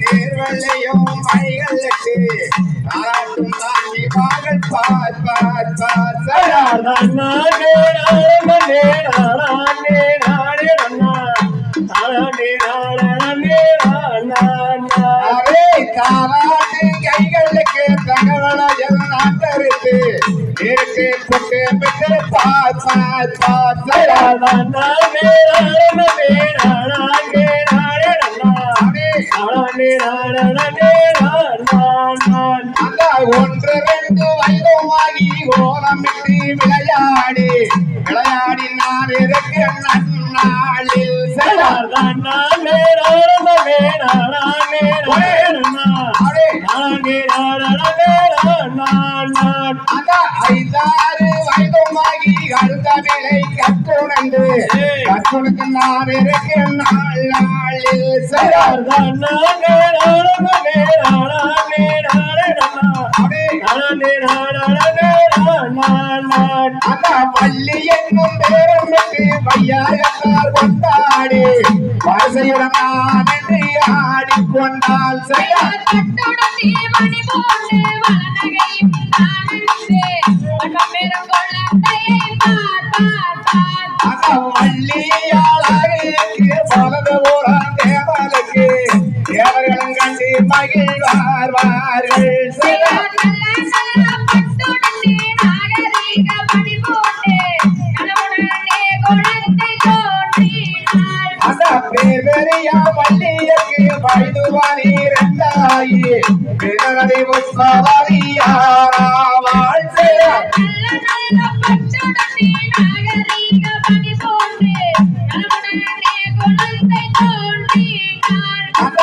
நேர்வல்லையும் மைகளுக்கு தாராட்டும் தாங்கி பாடல் பார் பார் பார் சரா அரே இருக்கு கொண்டு பெற்று பார் பார் பார் ஒன்று ரெண்டு வயதுமாகி ஓலமிட்டு விளையாடி விளையாடி நான் இருக்க நன்மை ஐந்தாறு வயதுமாகி அடுத்த வேலை கற்றுணர்ந்து கற்றுணர்ந்து நான் இருக்க நாள் நாளில் சரா பள்ளி என்னும் பேரம் பெற்று கொண்டாடி வரிசையுடன் நான் என்று ஆடிக்கொண்டால் சரியா அந்த பேர்வெறியா வள்ளியக்கு வயதுவானி ரெண்டாயி பிறரடி உற்சவரியாராவாள் சரியா அந்த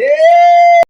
ஏ